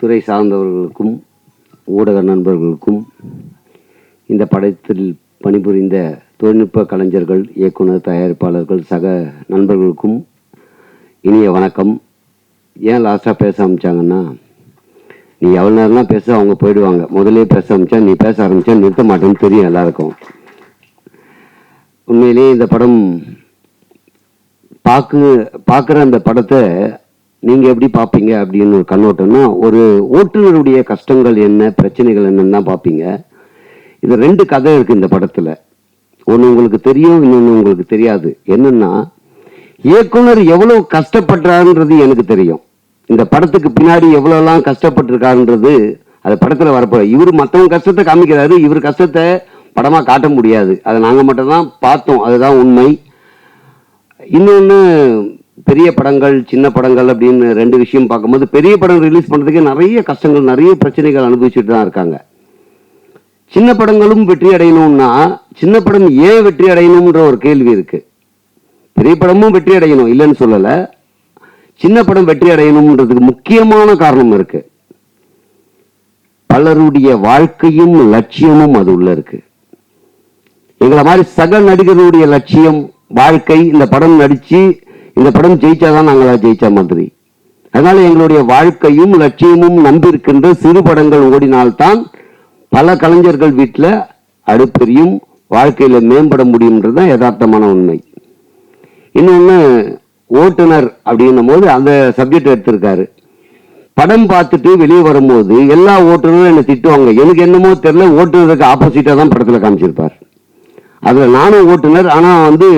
திரைத்துறை சார்ந்தவர்களுக்கும் ஊடக நண்பர்களுக்கும் இந்த படத்தில் பணிபுரிந்த தொழில்நுட்ப கலைஞர்கள் இயக்குனர் தயாரிப்பாளர்கள் சக நண்பர்களுக்கும் இனிய வணக்கம். ஏன் லாஸ்ட்டாக பேச ஆரம்பித்தாங்கன்னா நீ எவ்வளோ நேரம்லாம் பேச அவங்க போயிடுவாங்க. முதல்ல பேச ஆரம்பித்தா நீ பேச ஆரம்பித்தா நிறுத்த மாட்டேன்னு தெரியும் எல்லாருக்கும். உண்மையிலேயே இந்த படம் பார்க்கு பார்க்குற அந்த படத்தை நீங்கள் எப்படி பார்ப்பீங்க அப்படின்னு ஒரு கண்ணோட்டம்னா ஒரு ஓட்டுநருடைய கஷ்டங்கள் என்ன பிரச்சனைகள் என்னன்னு தான் பார்ப்பீங்க இது ரெண்டு கதை இருக்குது இந்த படத்தில். ஒன்று உங்களுக்கு தெரியும் இன்னொன்று உங்களுக்கு தெரியாது. என்னென்னா இயக்குனர் எவ்வளவு கஷ்டப்படுறாருன்றது எனக்கு தெரியும். இந்த படத்துக்கு பின்னாடி எவ்வளோலாம் கஷ்டப்பட்டிருக்காருன்றது அது படத்தில் வரப்போ இவர் மற்றவங்க கஷ்டத்தை காமிக்கிறாரு இவர் கஷ்டத்தை படமாக காட்ட முடியாது. அதை நாங்கள் மட்டும்தான் பார்த்தோம். அதுதான் உண்மை. இன்னொன்று பெரிய படங்கள் சின்ன படங்கள் அப்படின்னு ரெண்டு விஷயம் பார்க்கும்போது பெரிய படம் ரிலீஸ் பண்ணுறதுக்கு நிறைய கஷ்டங்கள் நிறைய பிரச்சனைகள் அனுபவிச்சுட்டு தான் இருக்காங்க. சின்ன படங்களும் வெற்றி அடையணும்னா சின்ன படம் ஏன் வெற்றி அடையணும்ன்ற ஒரு கேள்வி இருக்கு. பெரிய படமும் வெற்றி அடையணும் இல்லைன்னு சொல்லலை. சின்ன படம் வெற்றி அடையணும்ன்றதுக்கு முக்கியமான காரணம் இருக்கு. பலருடைய வாழ்க்கையும் லட்சியமும் அது உள்ள இருக்கு. எங்களை மாதிரி சக நடிகருடைய லட்சியம் வாழ்க்கை இந்த படம் நடிச்சு இந்த படம் ஜெயிச்சாதான் நாங்களா ஜெயிச்ச மாதிரி. அதனால எங்களுடைய வாழ்க்கையும் லட்சியமும் நம்பியிருக்கின்ற சிறு படங்கள் ஓடினால்தான் பல கலைஞர்கள் வீட்டில் அடுப்பெரியும் வாழ்க்கையில் மேம்பட முடியும்ன்றது தான் யதார்த்தமான உண்மை. இன்னொன்று ஓட்டுநர் அப்படின்னும் போது அந்த சப்ஜெக்ட் எடுத்திருக்காரு. படம் பார்த்துட்டு வெளியே வரும்போது எல்லா ஓட்டுநரும் என்னை திட்டுவாங்க. எனக்கு என்னமோ தெரியல ஓட்டுநருக்கு ஆப்போசிட்டாக தான் படத்தில் காமிச்சிருப்பார். அதில் நானும் ஓட்டுநர் ஆனால் வந்து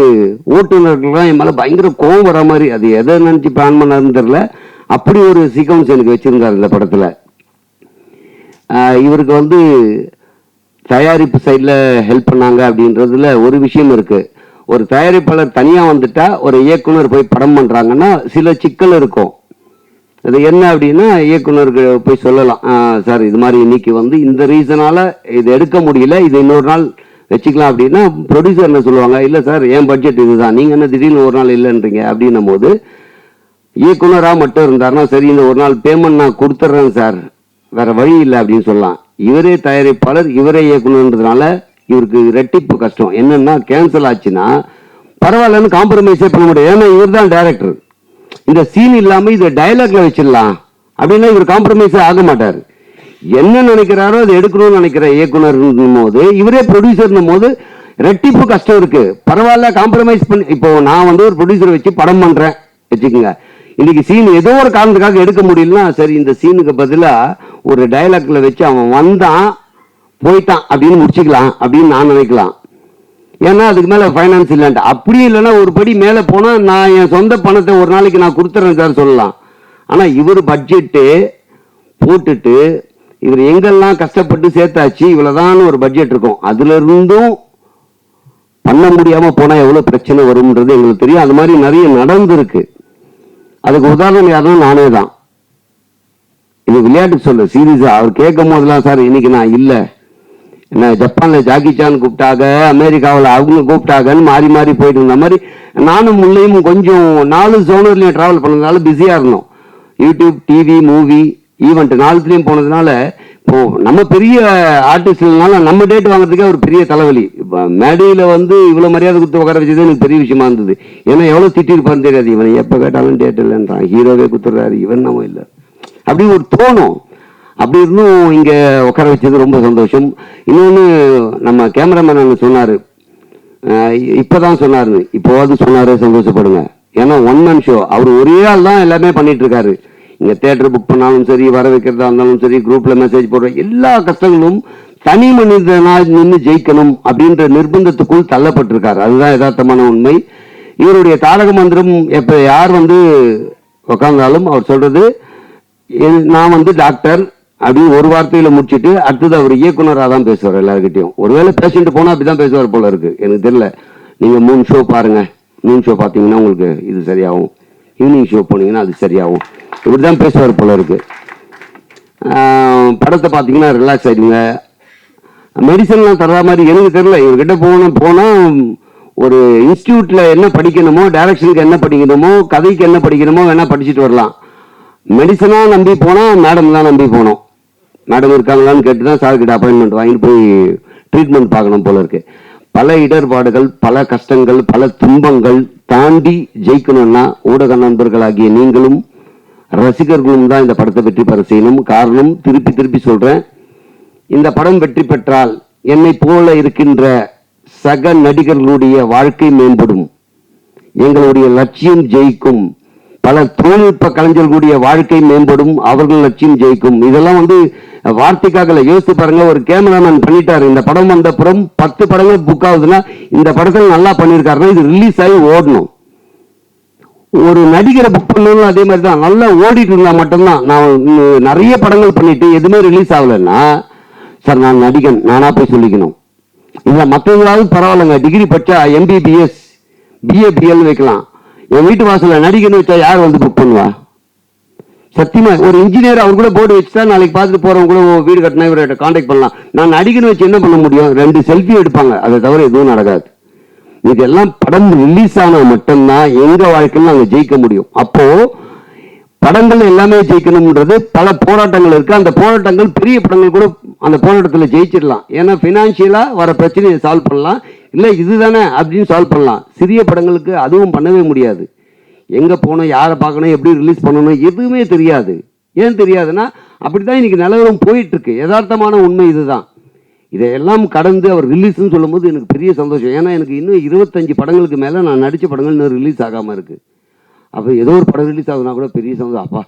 ஓட்டுநர்கள்லாம் என் மேலே பயங்கர கோவம் வர மாதிரி அது எதை நினச்சி பிளான் பண்ணாருன்னு தெரில அப்படி ஒரு சீக்வன்ஸ் எனக்கு வச்சுருந்தார் இந்த படத்தில். இவருக்கு வந்து தயாரிப்பு சைடில் ஹெல்ப் பண்ணாங்க அப்படின்றதுல ஒரு விஷயம் இருக்குது ஒரு தயாரிப்பாளர் தனியாக வந்துட்டா ஒரு இயக்குனர் போய் படம் பண்ணுறாங்கன்னா சில சிக்கல் இருக்கும். அது என்ன அப்படின்னா இயக்குனருக்கு போய் சொல்லலாம் சார் இது மாதிரி இன்னைக்கு வந்து இந்த ரீசனால இது எடுக்க முடியல இது இன்னொரு நாள் வச்சுக்கலாம் அப்படின்னா ப்ரொடியூசர் என்ன சொல்லுவாங்க இல்லை சார் என் பட்ஜெட் இதுதான். நீங்கள் என்ன திடீர்னு ஒரு நாள் இல்லைன்றீங்க? அப்படின்னும் போது இயக்குனராக மட்டும் இருந்தாருன்னா சரி இந்த ஒரு நாள் பேமெண்ட் நான் கொடுத்துட்றேன் சார். வேற வழி இல்லை அப்படின்னு சொல்லலாம். இவரே தயாரிப்பாளர் இவரே இயக்குனர்ன்றதுனால இவருக்கு ரெட்டிப்பு கஷ்டம். என்னென்னா கேன்சல் ஆச்சுன்னா பரவாயில்லன்னு காம்ப்ரமைஸே பண்ண முடியாது. ஏன்னா இவர் தான் டேரக்டர் இந்த சீன் இல்லாமல் இதை டைலாக்ல வச்சிடலாம். அப்படின்னா இவர் காம்ப்ரமைஸே ஆக மாட்டார். என்ன நினைக்கிறாரோ அதை எடுக்கணும்னு நினைக்கிற இயக்குனர் போது இவரே ப்ரொடியூசர்னும் போது ரெட்டிப்பு கஷ்டம் இருக்கு. பரவாயில்ல காம்ப்ரமைஸ் பண்ணி இப்போ நான் வந்து ஒரு ப்ரொடியூசர் வச்சு படம் பண்றேன் வச்சுக்கோங்க. இன்னைக்கு சீன் ஏதோ ஒரு காரணத்துக்காக எடுக்க முடியலன்னா சரி இந்த சீனுக்கு பதிலாக ஒரு டயலாக்ல வச்சு அவன் வந்தான் போயிட்டான் அப்படின்னு முடிச்சுக்கலாம் அப்படின்னு நான் நினைக்கலாம். ஏன்னா அதுக்கு மேலே ஃபைனான்ஸ் இல்லைன்ட்டு. அப்படி இல்லைன்னா ஒரு படி மேலே போனால் நான் என் சொந்த பணத்தை ஒரு நாளைக்கு நான் கொடுத்துறேன் சார் சொல்லலாம். ஆனால் இவர் பட்ஜெட்டு போட்டுட்டு இவர் எங்கெல்லாம் கஷ்டப்பட்டு சேர்த்தாச்சு இவ்வளோதான் ஒரு பட்ஜெட் இருக்கும். அதுல இருந்தும் பண்ண முடியாம போனா எவ்வளவு பிரச்சனை வரும்ன்றது எங்களுக்கு தெரியும். அது மாதிரி நிறைய நடந்திருக்கு. அதுக்கு உதாரணம் யாரும் நானே தான். இது விளையாட்டு சொல்ல சீரியஸா அவர் கேட்கும் போதெல்லாம் சார் இன்னைக்கு நான் இல்லை. என்ன ஜப்பான்ல ஜாக்கி சான் கூப்பிட்டாங்க அமெரிக்காவில் அவங்க கூப்பிட்டாங்கன்னு மாறி மாறி போயிட்டு இருந்த மாதிரி நானும் முன்னையும் கொஞ்சம் நாலு ஜோனர்லையும் டிராவல் பண்ணதுனால பிஸியாக இருந்தோம். யூடியூப் டிவி மூவி ஈவெண்ட் நாலுத்துலேயும் போனதுனால இப்போ நம்ம பெரிய ஆர்டிஸ்ட்னால நம்ம டேட் வாங்குறதுக்கே ஒரு பெரிய தலைவலி. இப்போ மேடையில் வந்து இவ்வளோ மரியாதை கொடுத்து உட்கார வச்சது எனக்கு பெரிய விஷயமா இருந்தது. ஏன்னா எவ்வளோ திட்டிருப்பான்னு தெரியாது. இவனை எப்போ கேட்டாலும் டேட் இல்லைன்றான். ஹீரோவே குத்துறாரு. இவன் நம்ம இல்லை. அப்படி ஒரு தோணும். அப்படி இருந்தும் இங்கே உட்கார வச்சது ரொம்ப சந்தோஷம். இன்னொன்று நம்ம கேமராமேன் அங்கே சொன்னார். இப்போ தான் சொன்னார் இப்போவாது சொன்னாரே சந்தோஷப்படுங்க. ஏன்னா ஒன் மேன் ஷோ அவர் ஒரே ஆள் தான் எல்லாமே பண்ணிட்டு இருக்காரு. நீங்கள் தேட்டர் புக் பண்ணாலும் சரி வர வைக்கிறதா இருந்தாலும் சரி குரூப்பில் மெசேஜ் போடுற எல்லா கஷ்டங்களும் தனி மனிதனால் நின்று ஜெயிக்கணும் அப்படின்ற நிர்பந்தத்துக்குள் தள்ளப்பட்டிருக்கார். அதுதான் யதார்த்தமான உண்மை. இவருடைய தாரக மந்திரம் எப்போ யார் வந்து உக்காந்தாலும் அவர் சொல்கிறது நான் வந்து டாக்டர் அப்படின்னு ஒரு வார்த்தையில் முடிச்சுட்டு அடுத்தது அவர் இயக்குனராக தான் பேசுவார் எல்லாருக்கிட்டையும் ஒருவேளை பேஷண்ட் அப்படி தான் பேசுவார் போல இருக்குது எனக்கு தெரியல. நீங்கள் மூணு ஷோ பாருங்க. மூணு ஷோ பார்த்தீங்கன்னா உங்களுக்கு இது சரியாகும். ஈவினிங் ஷோ போனீங்கன்னா அது சரியாகும். இப்படி தான் பேசுவார் போல இருக்கு. படத்தை பார்த்தீங்கன்னா ரிலாக்ஸ் ஆகிடுங்க மெடிசன்லாம் தர்ற மாதிரி எனக்கு தெரியல. இவர்கிட்ட போகணும் போனால் ஒரு இன்ஸ்டியூட்டில் என்ன படிக்கணுமோ டைரக்ஷனுக்கு என்ன படிக்கணுமோ கதைக்கு என்ன படிக்கணுமோ வேணால் படிச்சுட்டு வரலாம். மெடிசனாக நம்பி போனால் மேடம் தான் நம்பி போனோம் மேடம் இருக்காங்களான்னு கேட்டு தான் சார் அப்பாயின்மெண்ட் வாங்கிட்டு போய் ட்ரீட்மெண்ட் பார்க்கணும் போல இருக்கு. பல இடர்பாடுகள் பல கஷ்டங்கள் பல துன்பங்கள் தாண்டி ஜெயிக்கணும்னா ஊடக நண்பர்களாகிய நீங்களும் ரசிகர்களும் தான் இந்த படத்தை வெற்றி பெற செய்யணும். காரணம் திருப்பி திருப்பி சொல்கிறேன் இந்த படம் வெற்றி பெற்றால் என்னை போல இருக்கின்ற சக நடிகர்களுடைய வாழ்க்கை மேம்படும். எங்களுடைய லட்சியம் ஜெயிக்கும். பல தொழில்நுட்ப கலைஞர்களுடைய வாழ்க்கை மேம்படும். அவர்கள் லட்சியம் ஜெயிக்கும். இதெல்லாம் வந்து வார்த்தைக்காக யோசித்து பாருங்க ஒரு கேமராமேன் பண்ணிட்டாரு. இந்த படம் வந்த புறம் பத்து படங்கள் புக் ஆகுதுன்னா இந்த படத்தில் நல்லா பண்ணியிருக்காருன்னா இது ரிலீஸ் ஆகி ஓடணும். ஒரு நடிகரை புக் பண்ணணும் அதே மாதிரி தான். நல்லா ஓடிட்டு இருந்தா மட்டும்தான். நான் நிறைய படங்கள் பண்ணிட்டு எதுவுமே ரிலீஸ் ஆகலைன்னா சார் நான் நடிகன் நானா போய் சொல்லிக்கணும். இல்லை மற்றவங்களாவது பரவாயில்லைங்க. டிகிரி படிச்சா எம்பிபிஎஸ் பிஏபிஎல் வைக்கலாம். என் வீட்டு வாசலில் நடிகன் வச்சா யார் வந்து புக் பண்ணுவா? சத்தியமா ஒரு இன்ஜினியர் அவர் கூட போர்டு வச்சுட்டா நாளைக்கு பார்த்துட்டு போறவங்க கூட வீடு கட்டினா இவர்கிட்ட காண்டாக்ட் பண்ணலாம். நான் நடிகன் வச்சு என்ன பண்ண முடியும்? ரெண்டு செல்ஃபி எடுப்பாங்க. அதை தவிர எதுவும் நடக்காது. இதெல்லாம் படம் ரிலீஸ் ஆனால் மட்டும்தான் எங்க வாழ்க்கையில் நாங்கள் ஜெயிக்க முடியும். அப்போ படங்கள் எல்லாமே ஜெயிக்கணும்ன்றது பல போராட்டங்கள் இருக்கு. அந்த போராட்டங்கள் பெரிய படங்கள் கூட அந்த போராட்டத்தில் ஜெயிச்சிடலாம். ஏன்னா ஃபினான்ஷியலாக வர பிரச்சனையை சால்வ் பண்ணலாம். இல்லை இதுதானே அப்படின்னு சால்வ் பண்ணலாம். சிறிய படங்களுக்கு அதுவும் பண்ணவே முடியாது. எங்கே போகணும் யாரை பார்க்கணும் எப்படி ரிலீஸ் பண்ணணும் எதுவுமே தெரியாது. ஏன் தெரியாதுன்னா அப்படிதான் இன்னைக்கு நிலவரம் போயிட்டுருக்கு யதார்த்தமான உண்மை இதுதான். இதையெல்லாம் கடந்து அவர் ரிலீஸ்னு சொல்லும்போது எனக்கு பெரிய சந்தோஷம். ஏன்னா எனக்கு இன்னும் இருபத்தஞ்சு படங்களுக்கு மேலே நான் நடித்த படங்கள் இன்னும் ரிலீஸ் ஆகாமல் இருக்குது அப்போ ஏதோ ஒரு படம் ரிலீஸ் ஆகுதுன்னா கூட பெரிய சந்தோஷம். அப்பா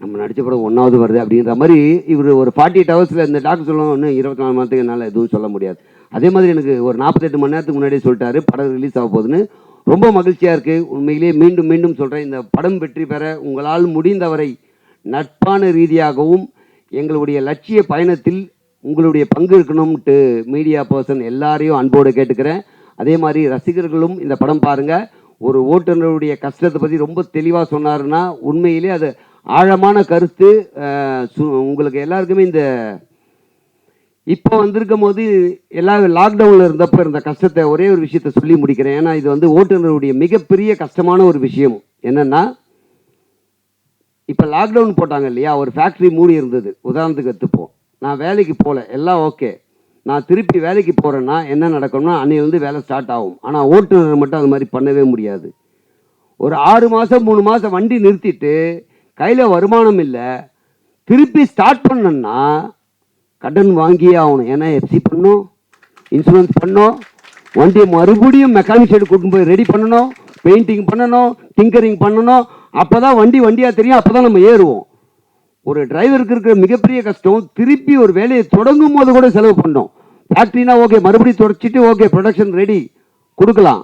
நம்ம நடித்த படம் ஒன்றாவது வருது அப்படின்ற மாதிரி இவர் ஒரு ஃபார்ட்டி எயிட் ஹவர்ஸில் இந்த டாக்டர் சொல்லணும் இன்னும் இருபத்தி நாலு மாதத்துக்கு என்னால் எதுவும் சொல்ல முடியாது. அதே மாதிரி எனக்கு ஒரு நாற்பத்தெட்டு மணி நேரத்துக்கு முன்னாடியே சொல்லிட்டாரு படம் ரிலீஸ் ஆக போகுதுன்னு. ரொம்ப மகிழ்ச்சியாக இருக்குது உண்மையிலேயே மீண்டும் மீண்டும் சொல்கிறேன் இந்த படம் வெற்றி பெற உங்களால் முடிந்தவரை நட்பான ரீதியாகவும் எங்களுடைய லட்சிய பயணத்தில் உங்களுடைய பங்கு இருக்கணும்ட்டு மீடியா பர்சன் எல்லாரையும் அன்போடு கேட்டுக்கிறேன். அதே மாதிரி ரசிகர்களும் இந்த படம் பாருங்கள் ஒரு ஓட்டுநருடைய கஷ்டத்தை பற்றி ரொம்ப தெளிவாக சொன்னாருன்னா உண்மையிலே அது ஆழமான கருத்து. சு- உங்களுக்கு எல்லாருக்குமே இந்த இப்போ வந்திருக்கும் போது எல்லா லாக்டவுனில் இருந்தப்போ இருந்த கஷ்டத்தை ஒரே ஒரு விஷயத்தை சொல்லி முடிக்கிறேன். ஏன்னா இது வந்து ஓட்டுநருடைய மிகப்பெரிய கஷ்டமான ஒரு விஷயம். என்னென்னா இப்போ லாக்டவுன் போட்டாங்க இல்லையா? ஒரு ஃபேக்ட்ரி மூடி இருந்தது. உதாரணத்துக்கு எடுத்துப்போம். நான் வேலைக்கு போகல எல்லாம் ஓகே. நான் திருப்பி வேலைக்கு போகிறேன்னா என்ன நடக்கும்னா அன்னையிலேருந்து வேலை ஸ்டார்ட் ஆகும். ஆனால் ஓட்டுநர் மட்டும் அது மாதிரி பண்ணவே முடியாது. ஒரு ஆறு மாதம் மூணு மாதம் வண்டி நிறுத்திட்டு கையில் வருமானம் இல்லை திருப்பி ஸ்டார்ட் பண்ணணும்னா கடன் வாங்கியே ஆகணும். ஏன்னா எஃப்சி பண்ணும் இன்சூரன்ஸ் பண்ணோம் வண்டியை மறுபடியும் மெக்கானிக் சைடு கூட்டின்னு போய் ரெடி பண்ணணும் பெயிண்டிங் பண்ணணும் டிங்கரிங் பண்ணணும். அப்போ தான் வண்டி வண்டியாக தெரியும் அப்போ தான் நம்ம ஏறுவோம். ஒரு டிரைவருக்கு இருக்கிற மிகப்பெரிய கஷ்டம் திருப்பி ஒரு வேலையை தொடங்கும் போது கூட செலவு பண்ணோம். ஃபேக்ட்ரினா ஓகே மறுபடியும் தொடச்சிட்டு ஓகே ப்ரொடக்ஷன் ரெடி கொடுக்கலாம்.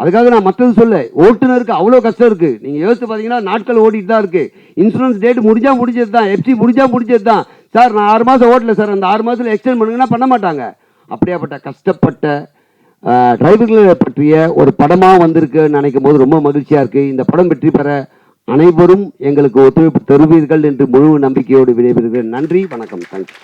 அதுக்காக நான் மற்றது சொல்ல ஓட்டுநருக்கு அவ்வளோ கஷ்டம் இருக்குது நீங்கள் யோசித்து பார்த்தீங்கன்னா நாட்கள் ஓடிட்டு தான் இருக்குது இன்சூரன்ஸ் டேட் முடிஞ்சால் முடிஞ்சது தான் எஃப்சி முடிஞ்சால் முடிஞ்சது தான். சார் நான் ஆறு மாதம் ஓட்டல சார் அந்த ஆறு மாதத்தில் எக்ஸ்டெண்ட் பண்ணுங்கன்னா பண்ண மாட்டாங்க. அப்படியாப்பட்ட கஷ்டப்பட்ட டிரைவர்களை பற்றிய ஒரு படமாக வந்திருக்குன்னு நினைக்கும் போது ரொம்ப மகிழ்ச்சியாக இருக்குது இந்த படம் வெற்றி பெற அனைவரும் எங்களுக்கு ஒத்துழைப்பு தருவீர்கள் என்று முழு நம்பிக்கையோடு விடைபெறுகிறேன். நன்றி வணக்கம் தேங்க்யூ.